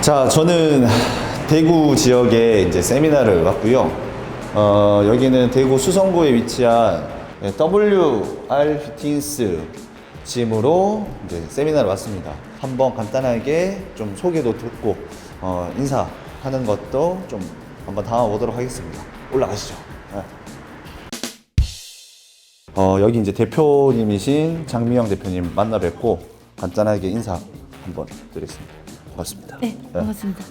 자, 저는 대구 지역에 이제 세미나를 왔고요. 어, 여기는 대구 수성구에 위치한 WR 피팅스 짐으로 이제 세미나를 왔습니다. 한번 간단하게 좀 소개도 듣고 어, 인사하는 것도 좀 한번 담아보도록 하겠습니다. 올라가시죠. 네. 어, 여기 이제 대표님이신 장미영 대표님 만나 뵙고 간단하게 인사 한번 드리겠습니다. 고맙습니다. 네, 반갑습니다.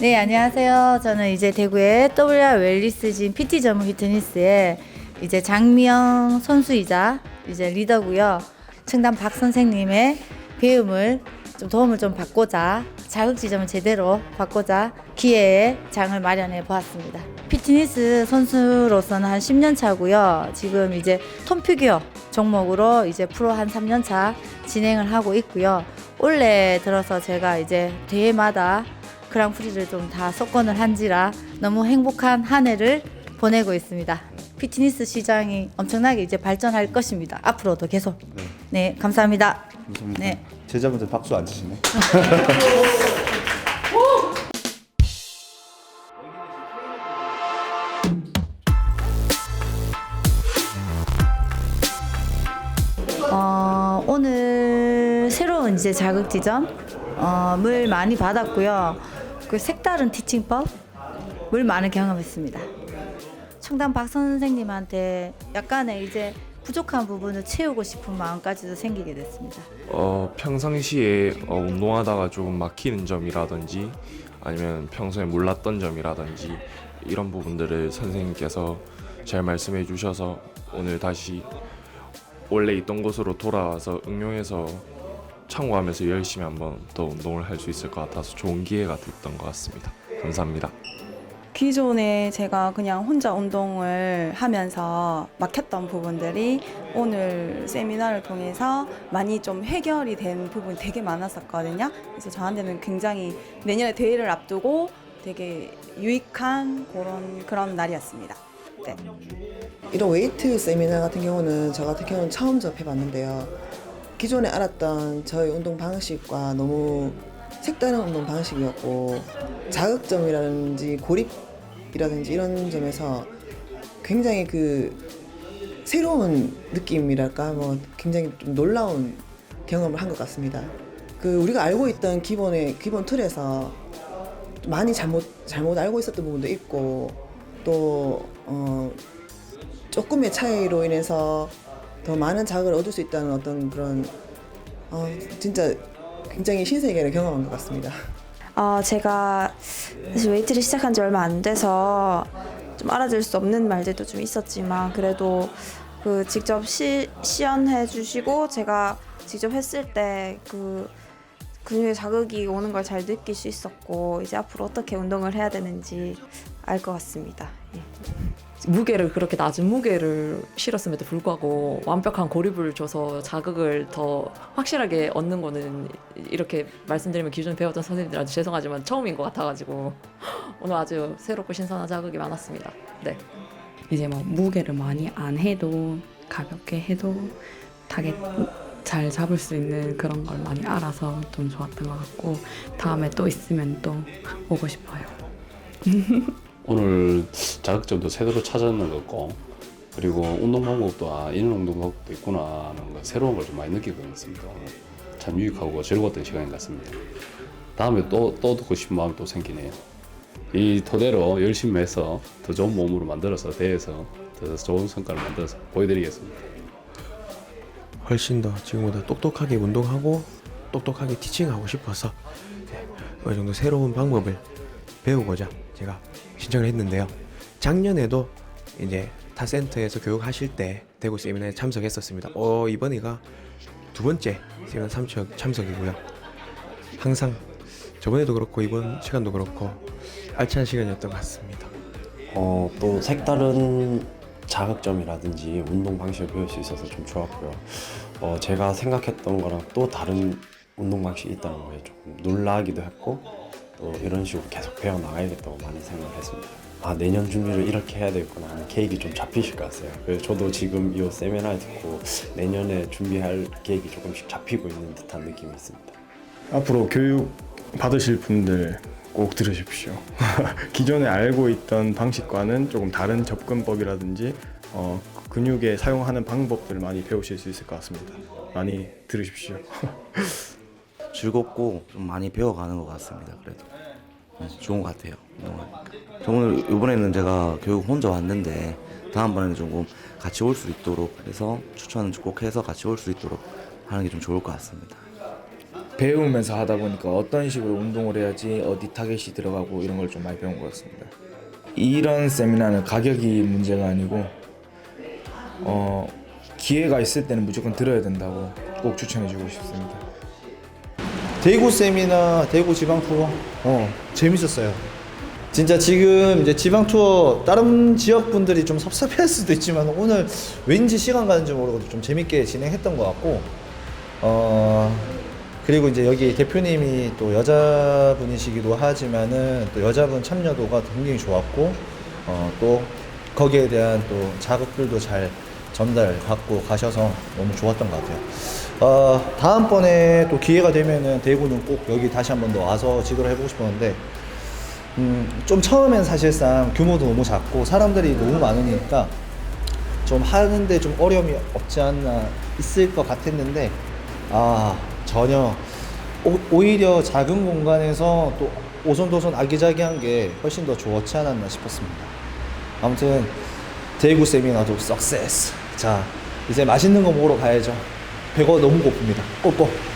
네, 안녕하세요. 저는 이제 대구의 WR 웰리스진 PT 전문 피트니스의 이제 장미영 선수이자 이제 리더고요. 청담 박 선생님의 배움을 좀 도움을 좀 받고자 자극 지점을 제대로 받고자 기회의 장을 마련해 보았습니다. 피트니스 선수로서는 한 10년 차고요. 지금 이제 톰 피규어 종목으로 이제 프로 한 3년 차 진행을 하고 있고요. 올해 들어서 제가 이제 대회마다 그랑프리를 좀 다 석권을 한지라 너무 행복한 한 해를 보내고 있습니다. 피트니스 시장이 엄청나게 이제 발전할 것입니다. 앞으로도 계속. 네, 감사합니다. 감사합니다. 네. 제자분들 박수 안 치시네. 어, 오늘 새로운 이제 자극 지점 어, 물 많이 받았고요. 그 색다른 티칭법을 많이 경험했습니다. 청담 박 선생님한테 약간의 이제 부족한 부분을 채우고 싶은 마음까지도 생기게 됐습니다. 어, 평상시에 어, 운동하다가 조금 막히는 점이라든지 아니면 평소에 몰랐던 점이라든지 이런 부분들을 선생님께서 잘 말씀해 주셔서 오늘 다시 원래 있던 곳으로 돌아와서 응용해서 참고하면서 열심히 한번 더 운동을 할 수 있을 것 같아서 좋은 기회가 됐던 것 같습니다. 감사합니다. 기존에 제가 그냥 혼자 운동을 하면서 막혔던 부분들이 오늘 세미나를 통해서 많이 좀 해결이 된 부분이 되게 많았었거든요. 그래서 저한테는 굉장히 내년에 대회를 앞두고 되게 유익한 그런 그런 날이었습니다. 네. 이런 웨이트 세미나 같은 경우는 저 같은 경우는 처음 접해봤는데요. 기존에 알았던 저희 운동 방식과 너무 색다른 운동 방식이었고 자극점이라든지 고립이라든지 이런 점에서 굉장히 그 새로운 느낌이랄까 뭐 굉장히 좀 놀라운 경험을 한 것 같습니다. 그 우리가 알고 있던 기본의 기본 틀에서 많이 잘못 잘못 알고 있었던 부분도 있고 또 어, 조금의 차이로 인해서 더 많은 자극을 얻을 수 있다는 어떤 그런 어, 진짜 굉장히 신세계를 경험한 것 같습니다. 어, 제가 사실 웨이트를 시작한 지 얼마 안 돼서 좀 알아들 수 없는 말들도 좀 있었지만 그래도 그 직접 시, 시연해 주시고 제가 직접 했을 때 그 근육에 자극이 오는 걸 잘 느낄 수 있었고 이제 앞으로 어떻게 운동을 해야 되는지 알 것 같습니다. 예. 무게를 그렇게 낮은 무게를 실었음에도 불구하고 완벽한 고립을 줘서 자극을 더 확실하게 얻는 거는 이렇게 말씀드리면 기존에 배웠던 선생님들한테 죄송하지만 처음인 것 같아가지고 오늘 아주 새롭고 신선한 자극이 많았습니다. 네. 이제 뭐 무게를 많이 안 해도 가볍게 해도 타겟 잘 잡을 수 있는 그런 걸 많이 알아서 좀 좋았던 것 같고 다음에 또 있으면 또 오고 싶어요. 오늘 자극점도 제대로 찾아는 것 같고 그리고 운동 방법도 아 이런 운동 방법도 있구나 하는 거 새로운 걸 좀 많이 느끼고 있습니다. 참 유익하고 즐거웠던 시간인 것 같습니다. 다음에 또, 또 듣고 싶은 마음이 또 생기네요. 이 토대로 열심히 해서 더 좋은 몸으로 만들어서 대회에서 더 좋은 성과를 만들어서 보여드리겠습니다. 훨씬 더 지금보다 똑똑하게 운동하고 똑똑하게 티칭하고 싶어서 네, 어느 정도 새로운 방법을 배우고자 제가 신청을 했는데요. 작년에도 이제 타 센터에서 교육하실 때 대구 세미나에 참석했었습니다. 어, 이번에가 두 번째 세미나 참석, 참석이고요. 항상 저번에도 그렇고 이번 시간도 그렇고 알찬 시간이었던 것 같습니다. 어, 또 색다른 자극점이라든지 운동 방식을 배울 수 있어서 좀 좋았고요. 어, 제가 생각했던 거랑 또 다른 운동 방식이 있다는 거에 조금 놀라기도 했고 또 이런 식으로 계속 배워 나가야겠다고 많이 생각을 했습니다. 아 내년 준비를 이렇게 해야 되겠구나 하는 계획이 좀 잡히실 것 같아요. 그래서 저도 지금 이 세미나 듣고 내년에 준비할 계획이 조금씩 잡히고 있는 듯한 느낌이 있습니다. 앞으로 교육 받으실 분들 꼭 들으십시오. 기존에 알고 있던 방식과는 조금 다른 접근법이라든지 어, 근육에 사용하는 방법들을 많이 배우실 수 있을 것 같습니다. 많이 들으십시오. 즐겁고 좀 많이 배워가는 것 같습니다. 그래도 네, 좋은 것 같아요. 운동하니까. 저 오늘 이번에는 제가 결국 혼자 왔는데 다음번에는 조금 같이 올 수 있도록 해서 추천 꼭 해서 같이 올 수 있도록 하는 게 좀 좋을 것 같습니다. 배우면서 하다 보니까 어떤 식으로 운동을 해야지 어디 타겟이 들어가고 이런 걸 좀 많이 배운 것 같습니다. 이런 세미나는 가격이 문제가 아니고 어, 기회가 있을 때는 무조건 들어야 된다고 꼭 추천해주고 싶습니다. 대구 세미나, 대구 지방 투어, 어 재밌었어요. 진짜 지금 이제 지방 투어 다른 지역 분들이 좀 섭섭해할 수도 있지만 오늘 왠지 시간 가는 줄 모르고 좀 재밌게 진행했던 것 같고, 어 그리고 이제 여기 대표님이 또 여자분이시기도 하지만은 또 여자분 참여도가 굉장히 좋았고, 어 또 거기에 대한 또 자극들도 잘 전달 받고 가셔서 너무 좋았던 것 같아요. 어, 다음번에 또 기회가 되면은 대구는 꼭 여기 다시 한번 더 와서 지도를 해보고 싶었는데, 음, 좀 처음엔 사실상 규모도 너무 작고 사람들이 너무 많으니까 좀 하는데 좀 어려움이 없지 않나 있을 것 같았는데, 아, 전혀. 오, 오히려 작은 공간에서 또 오손도손 아기자기한 게 훨씬 더 좋지 않았나 싶었습니다. 아무튼 대구 세미나도 석세스. 자, 이제 맛있는 거 먹으러 가야죠. 배가 너무 고픕니다. 뽀뽀.